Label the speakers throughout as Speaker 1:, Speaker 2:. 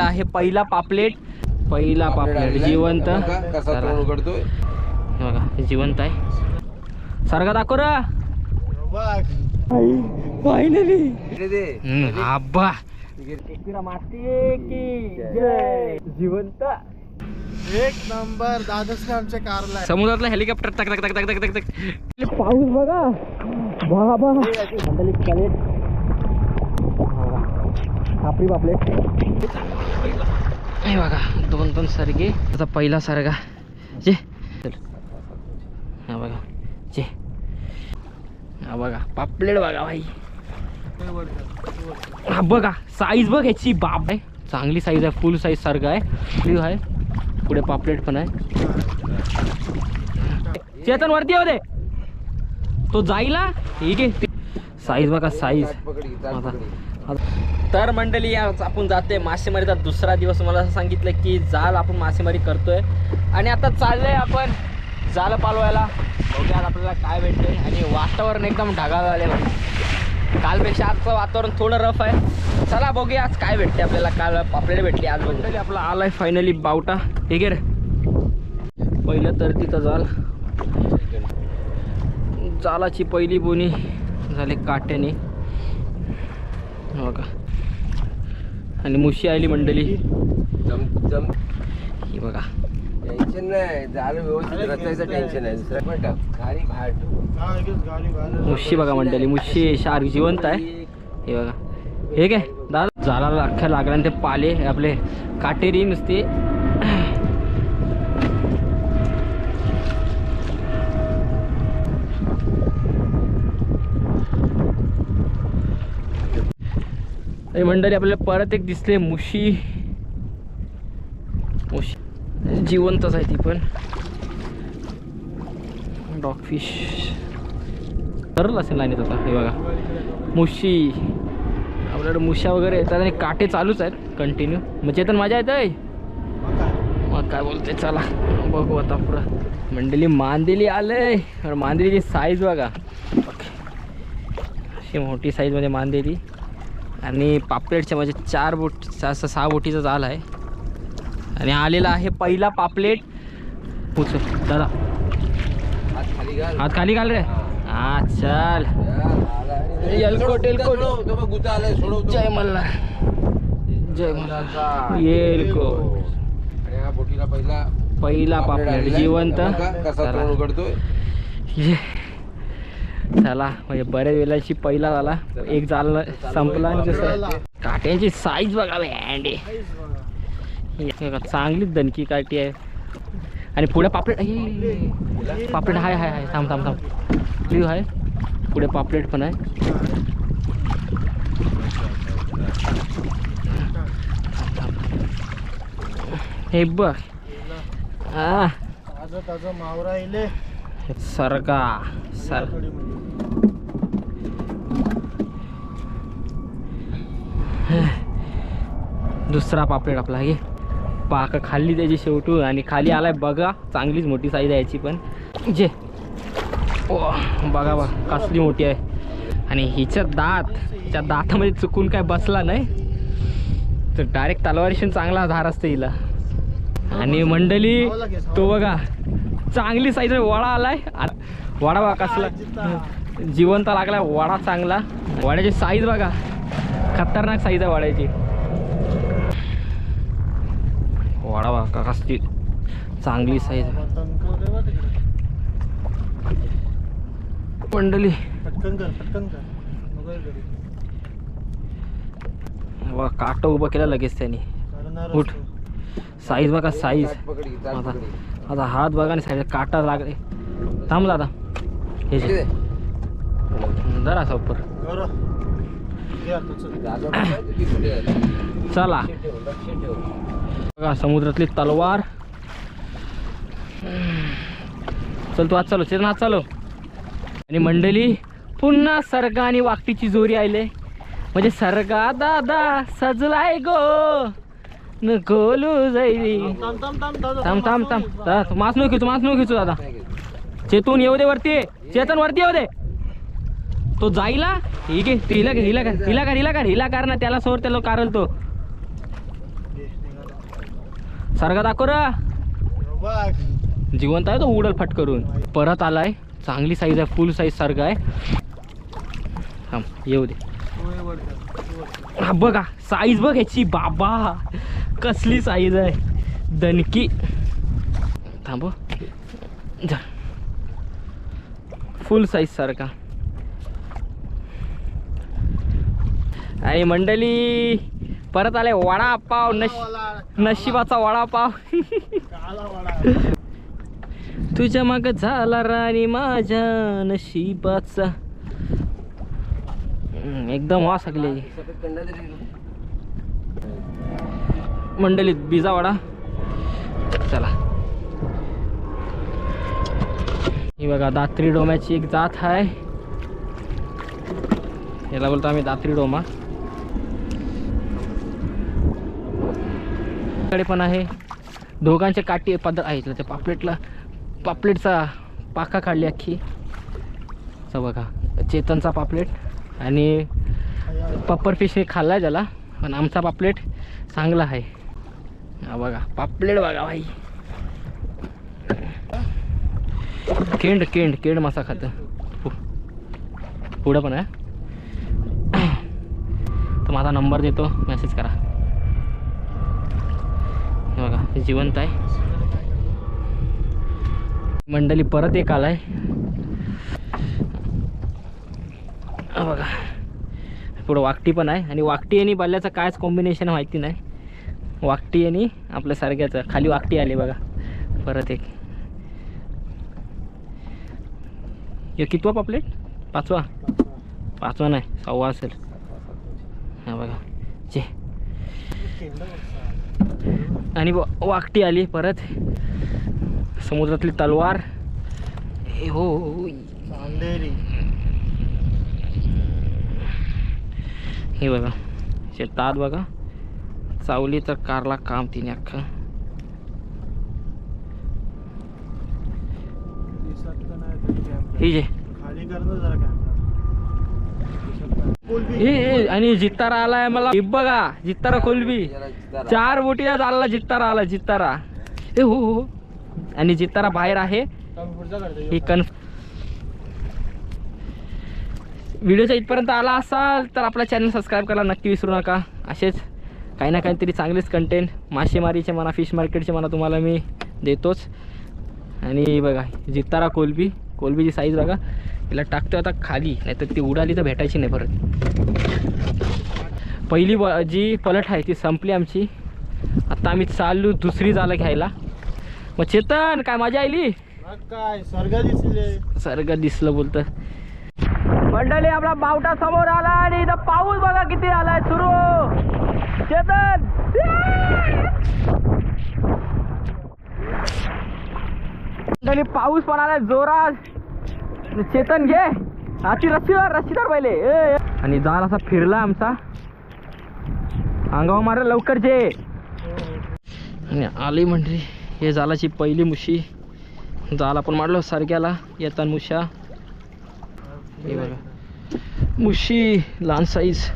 Speaker 1: आहे पहिला पापलेट. पहिला पापलेट जिवंत.
Speaker 2: कसा
Speaker 1: चला.
Speaker 2: तोंड उघडतोय.
Speaker 1: बघा जिवंत आहे. सारखा दाखव रा. फायनली आब्बा. जिवंत.
Speaker 3: एक नंबर. दादसने आमच्या कारला
Speaker 1: समुद्रातला हेलिकॉप्टर. टक टक टक टक टक टक. पाऊस बघा. बाबा. आपली पापलेट. हे बघा दोन दोन सरगे आता पहिला सरगा जे चल हा बघा जे हा बघा पापलेट बघा भाई हा बघा साईज बघ याची बाप आहे चांगली साईज आहे फुल साईज सारखं आहे फ्रीव आहे पुढे पापलेट पण आहे चेतन वरती येऊ दे तो जाईला ठीक आहे साईज बघा साईज आता- तर मंडळी आज आपण जाते मासेमारीचा दुसरा दिवस. मला असं सांगितलं की जाल आपण मासेमारी करतोय. आणि आता चाललंय आपण जाल पालवायला. बघूया आज आपल्याला काय भेटतंय. आणि वातावरण एकदम ढगाळ झाले कालपेक्षा आजचं वातावरण थोडं रफ आहे. चला बघूया आज काय भेटते आपल्याला. काल आपल्याला भेटली आज मंडळी आपला आलाय फायनली बावटा. हे आहे रे. पहिलं तर तिथं जाल. जालाची पहिली बोनी झाली काट्याने. हो का आणि मुशी आली मंडळी.
Speaker 2: जम जम.
Speaker 1: ही बघा.
Speaker 2: टेन्शन नाही झालं व्यवस्थित रचायचं टेन्शन आहे. दुसरं पण टाक खाली बाहेर ठेव.
Speaker 1: मुशी बघा मंडळी मुशी शार्क जिवंत आहे. हे बघा. हे काय? दादा झाला अख्ख्या लागला ते पाले आपले काटेरी नुसते आणि मंडळी आपल्याला परत एक दिसले मुशी. मुशी. जिवंतच आहे ती पण. डॉगफिश ठरलं असेल लाईनीत आता हे बघा. मुशी. आपल्याकडे मुशा वगैरे येतात आणि काटे चालूच आहेत कंटिन्यू मग चेतन मजा येत आहे? मग काय बोलते चला. बघू आता पुरा मंडळी मांदेली आलंय. मांदेलीची साईज बघा. ओके. अशी मोठी साईजमध्ये मांदेली. आणि पापलेटच्या म्हणजे चार बोट चार सहा बोटीचा जाल आहे. आणि आलेला आहे पहिला पापलेट. उचल दादा.
Speaker 2: हात खाली घाल.
Speaker 1: रे. हा चल. जय जय
Speaker 2: बोटीला पहिला
Speaker 1: पहिला पापलेट. जिवंत.
Speaker 2: उघडतोय.
Speaker 1: चला म्हणजे बऱ्याच वेळाची पहिला झाला. एक जाल संपला दुसरा. काट्यांची साईज बघा बँडे चांगलीच दणकी काठी आहे. आणि पुढे पापलेट. पापलेट हाय हाय हाय थांब थांब थांब. प्लीव आहे. पुढे पापलेट पण आहे. हे बघ.
Speaker 3: ताजं मावरा
Speaker 1: सरगा सर. दुसरा पापलेट आपला हे. पाक खाल्ली त्याची शेवटू आणि खाली आलाय बघा चांगलीच मोठी साईज आहे याची पण. जे. ओ बघा बघा कसली मोठी आहे. आणि हिच्या दात हिच्या दातामध्ये चुकून काय बसला नाही. तर डायरेक्ट तलवारीशी चांगला धार असते हिला. आणि मंडळी तो बघा चांगली साईज वडा आलाय. वडा बघा कसला. जिवंत लागलाय वडा चांगला. वड्याची साईज बघा. खतरनाक साईज आहे वड्याची. वडा बघा का कसली चांगली साईज
Speaker 3: हे करू.
Speaker 1: बघा काट उभं केलं लगेच त्यांनी उठ. साईज बघा साईज आता. आता हात बघा आणि साईज काटा लागले थांब दादा हे. जरा
Speaker 3: आता चल.
Speaker 1: बघा समुद्रातली तलवार. चल तू आज चालो चेतन आज चालो आणि मंडळी पुन्हा सरगा आणि वाकटीची जोरी आले म्हणजे सरगा दादा सजलाय गो. न गोलू जाईल
Speaker 3: थांब थांब थांब. दादा,
Speaker 1: दादा तू मास नको मास नको दादा. चेतून येऊ दे वरती. चेतन वरती येऊ दे. तो जाईला. ठीक आहे हिला हिला कर हिला कर हिला कर हिला कर ना त्याला सोर त्याला कारल तो. सारखा दाखव रा. जिवंत आहे तो उडल फट करून. परत आलाय. चांगली साईज आहे फुल साईज सारखं आहे. थांब येऊ दे. हा बघा साईज बघ याची. बाबा कसली साईज आहे. दणकी. थांब जा. फुल साईज सारखा. आणि मंडळी परत आले वडापाव नश नशिबाचा वडापाव. तुझ्या माग झाला राणी माझ्या नशिबाचा. एकदम वास
Speaker 2: तरी
Speaker 1: मंडळीत बिजा वडा. चला. ही बघा दात्री डोम्याची एक जात आहे. याला बोलतो आम्ही दात्री डोमा. कडे पण आहे. दोघांचे काठी पदर आहेत. इथलं त्या पापलेटला पापलेटचा पाका काढली अख्खी. चा बघा चेतनचा पापलेट आणि पप्पर फिशने खाल्ला आहे त्याला. पण आमचा पापलेट चांगला आहे. हा बघा पापलेट बघा भाई. केंड केंड केंड मासा खातं. पुढं पण आहे. तर माझा नंबर देतो मेसेज करा. हे बघा हे जिवंत आहे. मंडळी परत एक आलाय. बघा पुढं वाकटी पण आहे. आणि वाकटी आणि बाल्याचं कायच कॉम्बिनेशन माहिती नाही. वाकटी आणि आपल्या सारख्याचं खाली वाकटी आली बघा. परत एक. हे कितवा पापलेट? पाचवा? पाचवा नाही सहावा असेल. हा बघा जे. आणि वाकटी आली परत. समुद्रातली तलवार. हे हो
Speaker 3: चांदेरी.
Speaker 1: हे बघा शेतात बघा. चावली तर कारला काम तिने अख्खं.
Speaker 3: तरी camera.
Speaker 1: हे हे आणि जित्तारा आलाय मला. बघा जित्तारा कोलबी. चार बोटीला चालला जित्तारा आला जित्तारा. ए हो हो, हो. आणि जित्तारा बाहेर आहे.
Speaker 3: पुढचा
Speaker 1: ही कन्फ व्हिडिओच्या इथपर्यंत आला असाल तर आपला चॅनल सबस्क्राईब करायला नक्की विसरू नका. असेच काही ना काहीतरी चांगलेच कंटेंट मासेमारीचे म्हणा फिश मार्केटचे म्हणा तुम्हाला मी देतोच. आणि बघा जितारा कोलबी. कोलबीची साईज बघा. तिला टाकतो आता खाली नाहीतर ती उडाली तर भेटायची नाही परत. पहिली जी पलट आहे ती संपली आमची. आता आम्ही चाललो दुसरी जालं घ्यायला. मग चेतन काय मजा आली
Speaker 3: काय स्वर्ग दिसले.
Speaker 1: सर्ग दिसलं बोलतं. मंडळी आपला बावटा समोर आला आणि इथं पाऊस बघा किती आलाय सुरू चेतन! मंडळी पाऊस पण आलाय जोरात. चेतन घे. हाती रस्सीदार रस्सीदार पहिले. ए, आणि जाल असा फिरला आमचा. अंगावर मारा लवकर जे. आणि आली म्हणजे हे जालाची पहिली मुशी. जाल आपण मारलो सारख्याला. येतात मुशा. हे बघा. मुशी लहान साईज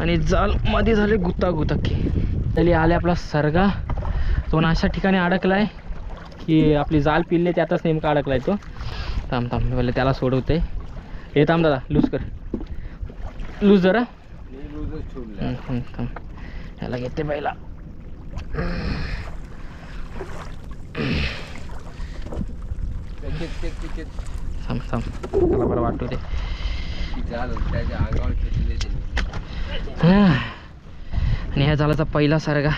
Speaker 1: आणि जाल मध्ये झाले गुता गुतकी त्याला आले आपला सरगा. तो अशा ठिकाणी अडकलाय. की आपली जाल पिल्ले त्यातच नेमका अडकलाय तो. थांब थांब मी त्याला सोडवते हे थांब दादा लूज कर. लूज जरा. थांब थांब. ह्याला घेते पहिला. थांब थांब. त्याला बरं
Speaker 2: वाटतो ते
Speaker 1: आणि ह्या झालाचा पहिला सारगा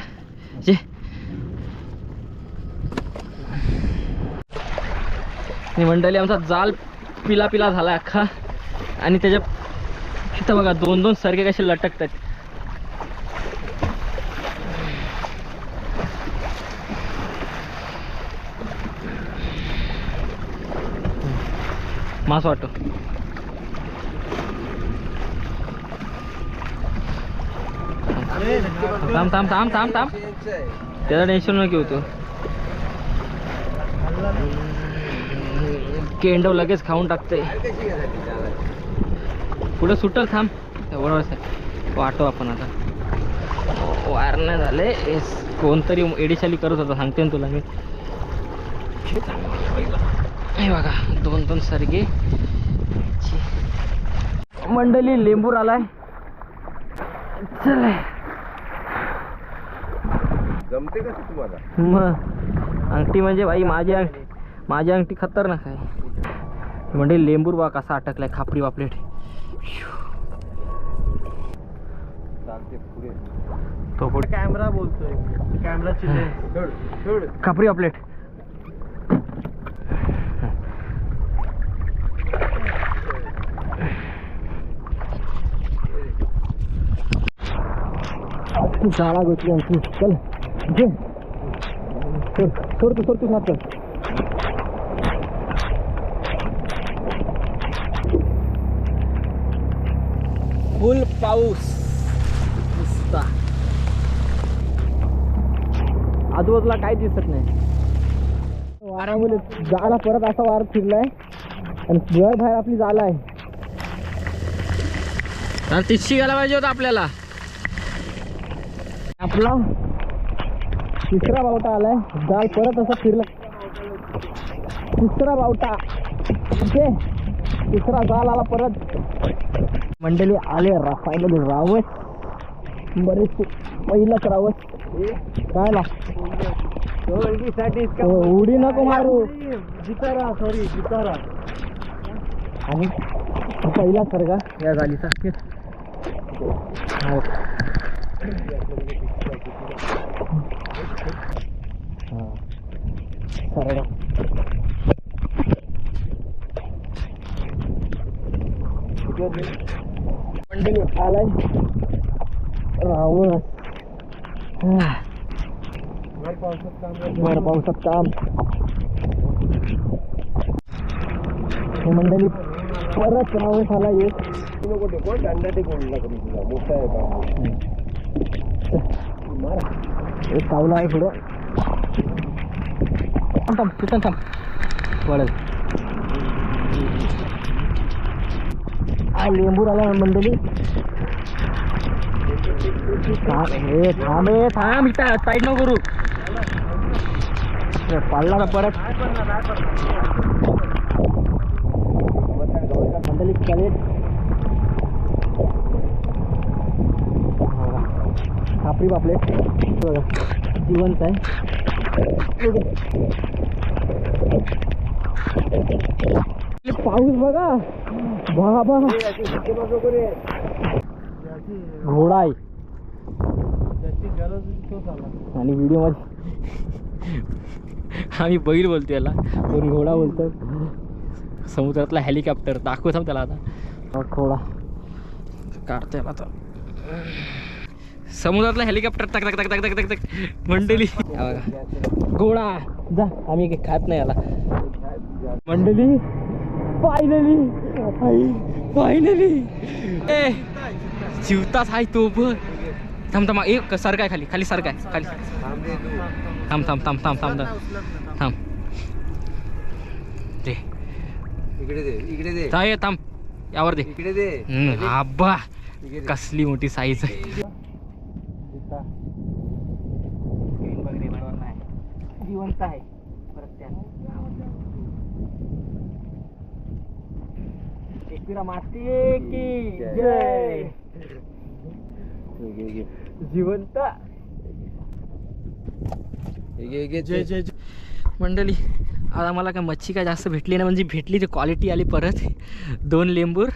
Speaker 1: जे आणि मंडळी आमचा जाल पिला पिला झाला अख्खा. आणि त्याच्या इथं बघा दोन दोन सरगे कसे लटकतात मास वाटतो. थांब थांब थांब थांब थांब. त्याला टेन्शन नको होतो केंडव लगेच खाऊन टाकते. पुढे सुटल थांब. एवढं वाटो आपण आता. वार नाही झाले कोणतरी एडिशाली करत होता. सांगते ना तुला मी. हे बघा. दोन दोन सरगे. मंडळी लेंबूर आलाय चल.
Speaker 2: जमते का तुम्हाला?
Speaker 1: मग. अंगठी म्हणजे भाई माझी अंगठी माझी अंगठी खतरनाक आहे. म्हणजे लेंबूर बा कसा अटकलाय खापरी
Speaker 2: पुढे.
Speaker 1: तो पुढे.
Speaker 3: कॅमेरा बोलतोय. कॅमेराची
Speaker 1: खापरी पापलेट शाळा गोष्टी आमची चल घे. सोड सोड तू फुल पाऊस. नुसता आजूबाजूला काही दिसत नाही. वारामुळे जाळा परत असा वार फिरलाय. आणि घर बाहेर आपली जाळा आहे तिसशी गेला पाहिजे होता आपल्याला. आपला तिसरा बावटा आलाय. जाळ परत असा फिरला. तिसरा बावटा. ओके. तिसरा जाल आला परत. मंडळी आले रा फायनली रावस. बरेच पहिलंच रावस. काय ना
Speaker 3: हो,
Speaker 1: उडी नको मारू.
Speaker 3: जितारा सॉरी जितारा
Speaker 1: आणि पहिला सर्गा. या झालीचा हो. हा. सरगा. मंडळी आलाय रावण हा.
Speaker 3: भर पावसात काम
Speaker 1: हे मंडळी परत रावण आला
Speaker 2: तू नको टेको दंडा मोठा आहे का
Speaker 1: एक सावला आहे पुढं थांब थांब तिथं थांब वळेल लेंबूर आला मंडळी थांब हे थांब हे थांब इथं साईड नको करू पाडला ना परत मंडळी खापरी पापलेट बघा जिवंत आहे पाऊस बघा. बघा
Speaker 3: बघा
Speaker 1: घोडा आहे
Speaker 3: गरज
Speaker 1: आणि व्हिडिओमध्ये आम्ही बैल बोलतो याला. पण घोडा बोलतो? समुद्रातला हेलिकॉप्टर दाखवत त्याला आता. घोडा. काढतो याला आता. समुद्रातला हेलिकॉप्टर तक तक तक तक तक तक तक मंडळी बघा. घोडा. जा आम्ही काही खात नाही याला. मंडळी फायनली फायनली ए चिवताच आहे तो बघ थांब थांब एक सर काय खाली? खाली सर काय? खाली.
Speaker 2: थांब
Speaker 1: थांब थांब थांब थांब थांब. थांब. थांब दे.
Speaker 2: इकडे दे इकडे दे.
Speaker 1: ये थांब. यावर दे.
Speaker 2: इकडे दे. दे.
Speaker 1: कसली मोठी साईज आहे. जिवंत आहे. माती की जय. जिवंत.
Speaker 3: जय जय जय.
Speaker 1: मंडळी आज आम्हाला काय मच्छी काय जास्त भेटली नाही म्हणजे भेटली ती क्वालिटी आली परत. दोन लेंबूर.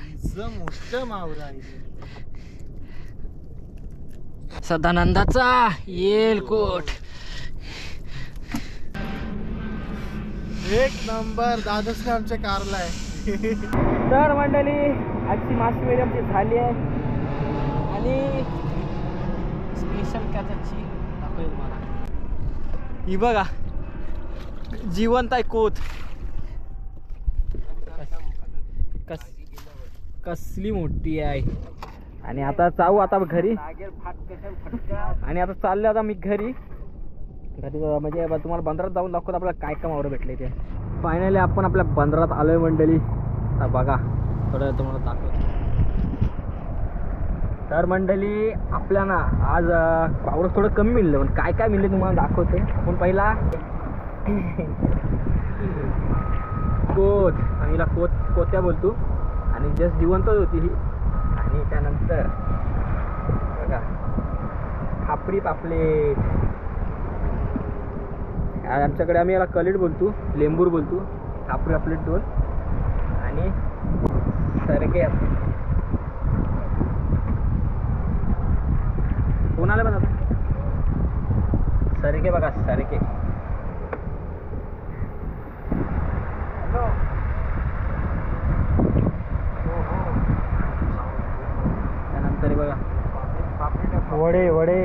Speaker 1: सदानंदाचा येलकोट.
Speaker 3: एक नंबर दादसने आमच्या कारला आहे.
Speaker 1: तर मंडळी आजची माशी वेळी झाली आहे. आणि स्पेशल कॅचची दाखवेल मला. ही बघा जिवंत आहे कोत. कस कसली मोठी आहे. आणि आता जाऊ आता घरी. आणि आता चाललो आता मी घरी. घरी म्हणजे तुम्हाला बंदरात जाऊन दाखवत आपल्याला काय कामावर भेटले ते. फायनली आपण आपल्या बंदरात आलोय मंडळी. आता बघा थोडं तुम्हाला दाखवतो. तर मंडळी आपल्या ना आज पाऊस थोडं कमी मिळलं. पण काय काय मिळलं तुम्हाला दाखवते. पण पहिला कोच आणि हिला कोत कोत्या बोलतो. आणि जस्ट जिवंतच होती ही. आणि त्यानंतर बघा खापरी पापलेट. आमच्याकडे आम्ही याला कलेट बोलतो लेंबूर बोलतो. खापरी पापलेट दोन. आणि सरके कोण आलं बघा? सरके बघा सरके त्यानंतर हे बघा. वडे वडे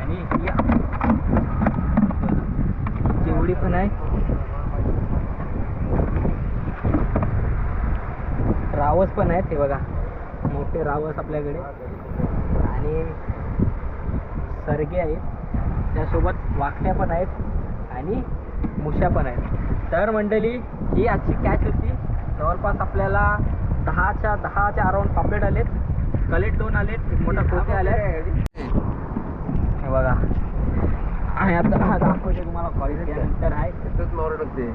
Speaker 1: आणि ही जेवढी रावस पण आहेत हे बघा. मोठे रावस आपल्याकडे. आणि सरगे आहेत. त्यासोबत वाकट्या पण आहेत आणि मुश्या पण आहेत. तर मंडळी ही आजची कॅच होती. जवळपास आपल्याला दहाच्या दहाच्या अराउंड पापलेट आलेत. कलेट दोन आलेत मोठा कोके आले हे बघा. आता हा दाखवते तुम्हाला कॉलेज त्यानंतर आहे.
Speaker 2: तिथंच मारू टाकते.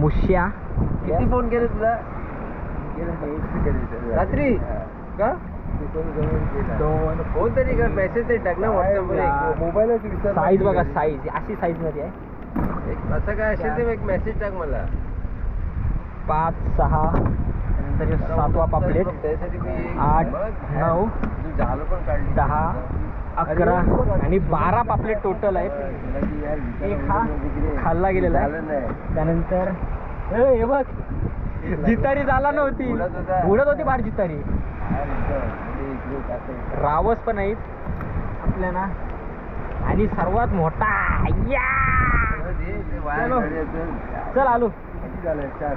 Speaker 1: मुश्या.
Speaker 2: किती फोन केले तुला? रात्री? का?
Speaker 1: दोन.
Speaker 2: फोन तरी कर मेसेज तरी टाक ना व्हॉट्सअपवर मोबाईल
Speaker 1: साईज बघा साईज अशी साईजमध्ये आहे.
Speaker 2: एक असं काय असेल तर एक मेसेज टाक मला.
Speaker 1: पाच सहा. नंतर हे सातवा पापलेट. आठ, नऊ, दहा अकरा आणि बारा पापलेट टोटल आहेत. एक हा खाल्ला गेलेला आहे. त्यानंतर हे बघ. जितारी झाला नव्हती.
Speaker 2: उडत होती
Speaker 1: बाहेर जितारी. रावस पण आहेत. आपल्या ना आणि सर्वात मोठा या! चल आलो.
Speaker 2: झालं? चार.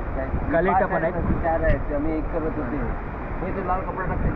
Speaker 1: पण
Speaker 2: आहेत. चार आहेत. आम्ही एक करत होते मी तो लाल कपडा टाकते